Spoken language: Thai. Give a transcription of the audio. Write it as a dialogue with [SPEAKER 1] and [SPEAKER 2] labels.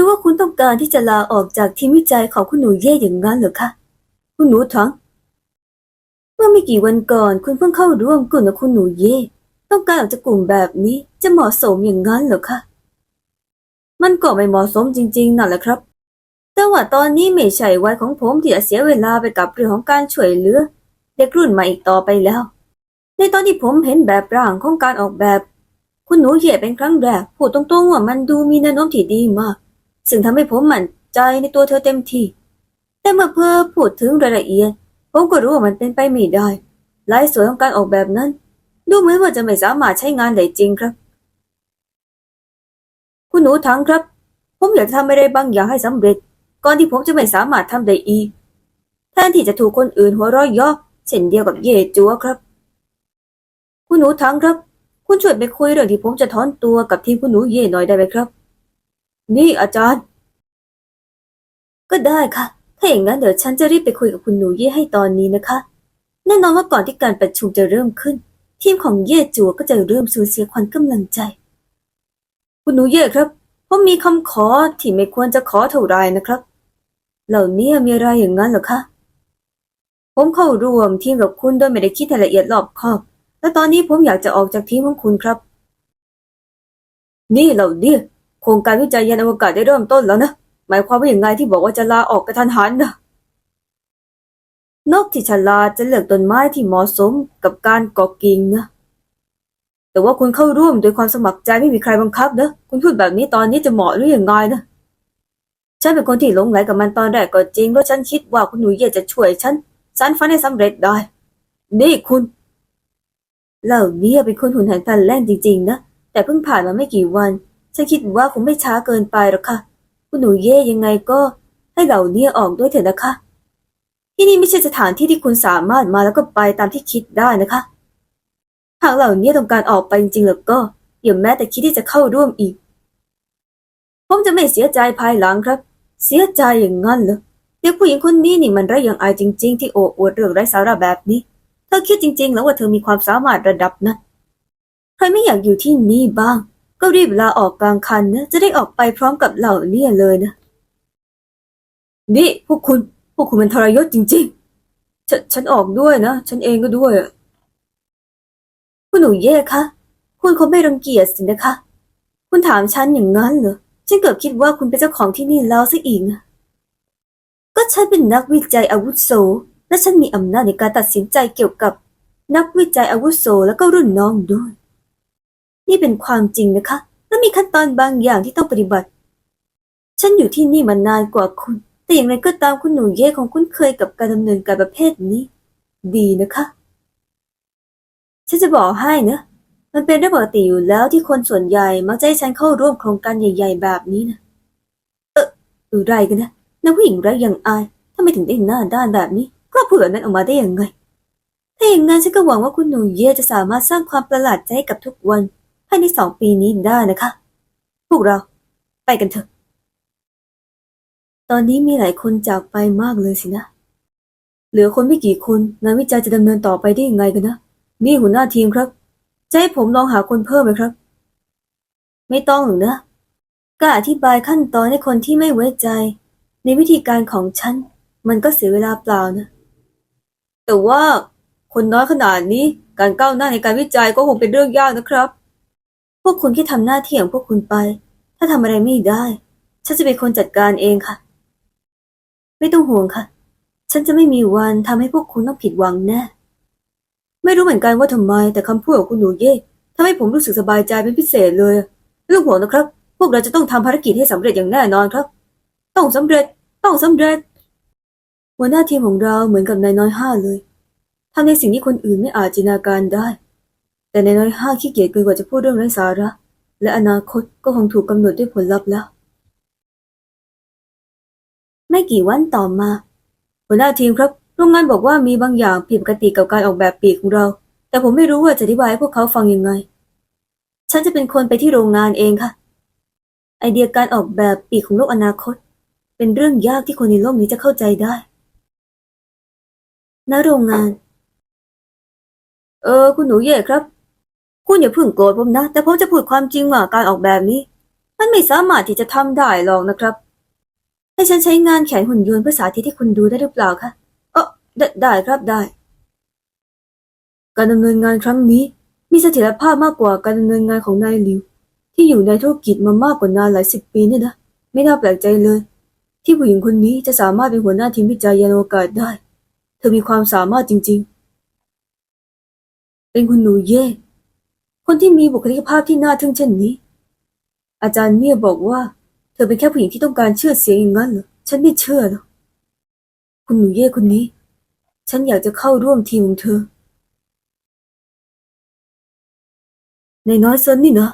[SPEAKER 1] รือว่าคุณต้องการที่จะลาออกจากทีมวิจัยของคุณหนูเย่อย่างนั้นเหรอคะ คุณหนูถัง เมื่อไม่กี่วันก่อนคุณเพิ่งเข้าร่วมกลุ่มกับคุณหนูเย่ต้องการออกจากกลุ่มแบบนี้จะเหมาะสมอย่างนั้นเหรอคะ มันก็ไม่เหมาะสมจริง ๆนั่นแหละครับ แต่ว่าตอนนี้ไม่ใช่วัยของผมที่จะเสียเวลาไปกับเรื่องของการช่วยเหลือเด็กรุ่นใหม่อีกต่อไปแล้ว ในตอนที่ผมเห็นแบบร่างของการออกแบบ คุณหนูเหย่เป็นครั้งแรกพูดตรงๆว่ามันดูมีแนวโน้มที่ดีมาก ซึ่งทำให้ผมมั่นใจในตัวเธอเต็มที่ แต่เมื่อเพื่อพูดถึงรายละเอียด ผมก็รู้ว่ามันเป็นไปไม่ได้ลายสวยของการออกแบบนั้น ดูเหมือนว่าจะไม่สามารถใช้งานได้จริงครับ คุณหนูทั้งครับ ผมอยากจะทำอะไรบางอย่างให้สำเร็จ ก่อนที่ผมจะไม่สามารถทำได้อีกแทนที่จะถูกคนอื่นหัวเราะยาะเช่นเดียวกับเย่จัวครับ คุณหนูทั้งครับ คุณช่วยไปคุยเรื่องที่ผมจะถอนตัวกับทีมคุณหนูเย่หน่อยได้ไหมครับ นี่อาจารย์ ก็ได้ค่ะ ถ้าอย่างนั้นเดี๋ยวฉันจะรีบไปคุยกับคุณหนูเย่ให้ตอนนี้นะคะ แน่นอนว่าก่อนที่การประชุมจะเริ่มขึ้น ทีมของเย่จัวก็จะเริ่มสูญเสียขวัญกำลังใจ คุณหนูเย่ครับผมมีคำขอที่ไม่ควรจะขอเท่าไรนะครับ เหล่านี้มีอะไรอย่างนั้นหรอคะผมเข้าร่วมทีมกับคุณโดยไม่ได้คิดรายละเอียดรอบคอบ และตอนนี้ผมอยากจะออกจากทีมของคุณครับ นี่เหล่านี้โครงการวิจัยยานอวกาศได้เริ่มต้นแล้วนะ หมายความว่าอย่างไงที่บอกว่าจะลาออกกระทันหันนะนกที่ฉลาดจะเลือกต้นไม้ที่เหมาะสมกับการเกาะกิ่งนะแต่ว่าคุณเข้าร่วมโดยความสมัครใจไม่มีใครบังคับนะคุณพูดแบบนี้ตอนนี้จะเหมาะหรืออยังไงนะฉันเป็นคนที่หลงไหลกับมันตอนแรกก็จริงเพราะฉันคิดว่าคุณหนูเย่จะช่วยฉันสานฝันให้สำเร็จได้ นี่คุณเหล่านี้เป็นคนหุ่นหันพลันแล่นจริงๆนะแต่เพิ่งผ่านมาไม่กี่วัน ฉันคิดว่าคงไม่ช้าเกินไปหรอกค่ะ คุณหนูเย่ยังไงก็ให้เหล่านี้ออกด้วยเถอะนะคะ ที่นี่ไม่ใช่สถานที่ที่คุณสามารถมาแล้วก็ไปตามที่คิดได้นะคะ หากเหล่านี้ต้องการออกไปจริงๆแล้วก็อย่าแม้แต่คิดที่จะเข้าร่วมอีก ผมจะไม่เสียใจภายหลังครับ เสียใจอย่างนั้นเหรอเด็กผู้หญิงคนนี้นี่มันไร้อย่างอายจริง ๆ ที่โอ้อวดเรื่องไร้สาระแบบนี้ เธอคิดจริง ๆ แล้วว่าเธอมีความสามารถระดับนั้นใครไม่อยากอยู่ที่นี่บ้าง ก็รีบลาออกกลางคันนะ จะได้ออกไปพร้อมกับเหล่าเนี้เลยนะ นี่พวกคุณ พวกคุณมันทรยศจริง ๆ ฉันฉันออกด้วยนะ ฉันเองก็ด้วยคุณหนูเย่คะ คุณคงไม่รังเกียจสินะคะ คุณถามฉันอย่างนั้นเหรอ ฉันเกือบคิดว่าคุณเป็นเจ้าของที่นี่แล้วซะอีกนะก็ฉันเป็นนักวิจัยอาวุโส และฉันมีอำนาจในการตัดสินใจเกี่ยวกับ นักวิจัยอาวุโสแล้วก็รุ่นน้องด้วย นี่เป็นความจริงนะคะ และมีขั้นตอนบางอย่างที่ต้องปฏิบัติ ฉันอยู่ที่นี่มานานกว่าคุณ แต่อย่างไรก็ตามคุณหนูเย่ของคุณเคยกับการดำเนินการประเภทนี้ ดีนะคะ ฉันจะบอกให้นะมันเป็นเรื่องปกติอยู่แล้วที่คนส่วนใหญ่มักจะให้ฉันเข้าร่วมโครงการใหญ่ ๆ แบบนี้นะเอออะไรกันนะนักผู้หญิงไรอย่างอายทำไมถึงได้หน้าด้านแบบนี้กล้าพูดแบบนั้นออกมาได้ยังไงถ้าอย่างนั้นฉันก็หวังว่าคุณหนูเย่จะสามารถสร้างความประหลาดใจให้กับทุกวัน ภายในสองปีนี้ได้นะคะ พวกเราไปกันเถอะ ตอนนี้มีหลายคนจากไปมากเลยสินะ เหลือคนไม่กี่คนงานวิจัยจะดำเนินต่อไปได้ยังไงกันนะ นี่หัวหน้าทีมครับ จะให้ผมลองหาคนเพิ่มไหมครับ ไม่ต้องหรอกนะก็อธิบายขั้นตอนให้คนที่ไม่ไว้ใจ ในวิธีการของฉัน มันก็เสียเวลาเปล่านะ แต่ว่าคนน้อยขนาดนี้การก้าวหน้าในการวิจัยก็คงเป็นเรื่องยากนะครับ วกคุณแค่ทำหน้าที่ของพวกคุณไป ถ้าทำอะไรไม่ได้ ฉันจะเป็นคนจัดการเองค่ะ ไม่ต้องห่วงค่ะ ฉันจะไม่มีวันทำให้พวกคุณต้องผิดหวังแน่ ไม่รู้เหมือนกันว่าทำไม แต่คำพูดของคุณหนูเย่ทำให้ผมรู้สึกสบายใจเป็นพิเศษเลยไม่ต้องห่วงนะครับ พวกเราจะต้องทำภารกิจให้สำเร็จอย่างแน่นอนครับ ต้องสำเร็จ ต้องสำเร็จหัวหน้าทีมของเราเหมือนกับนายน้อยห้าเลยทำในสิ่งที่คนอื่นไม่อาจจินตนาการได้ แต่ในน้อยห้าขี้เกียจเกินกว่าจะพูดเรื่องไร้สาระ และอนาคตก็คงถูกกำหนดด้วยผลลัพธ์แล้ว ไม่กี่วันต่อมา หัวหน้าทีมครับโรงงานบอกว่ามีบางอย่างผิดปกติกับการออกแบบปีกของเรา แต่ผมไม่รู้ว่าจะอธิบายให้พวกเขาฟังยังไง ฉันจะเป็นคนไปที่โรงงานเองค่ะ ไอเดียการออกแบบปีกของโลกอนาคต เป็นเรื่องยากที่คนในโลกนี้จะเข้าใจได้ณโรงงาน เออ คุณหนูเย่ครับ คุณอย่าพิ่งโกรธผมนะ แต่ผมจะพูดความจริงว่าการออกแบบนี้ มันไม่สามารถที่จะทำได้หรอกนะครับ ให้ฉันใช้งานแขนหุ่นยนต์ภาษาที่ที่คุณดูได้หรือเปล่าคะเออได้ครับได้ การดำเนินงานครั้งนี้ มีเสถียรภาพมากกว่าการดำเนินงานของนายหลิว ที่อยู่ในธุรกิจมามากกว่านานหลายสิบปีเนี่ยนะไม่น่าแปลกใจเลย ที่ผู้หญิงคนนี้จะสามารถเป็นหัวหน้าทีมวิจัยยานอวกาศได้ เธอมีความสามารถจริง ๆ เป็นคุณหนูเย่ คนที่มีบุคลิกภาพที่น่าทึ่งเช่นนี้ อาจารย์เนี่ยบอกว่า เธอเป็นแค่ผู้หญิงที่ต้องการเชื่อเสียงอย่างนั้นเหรอ ฉันไม่เชื่อหรอกคุณหนูเย่คนนี้ ฉันอยากจะเข้าร่วมทีมของเธอ ในน้อยเซินนี่นะ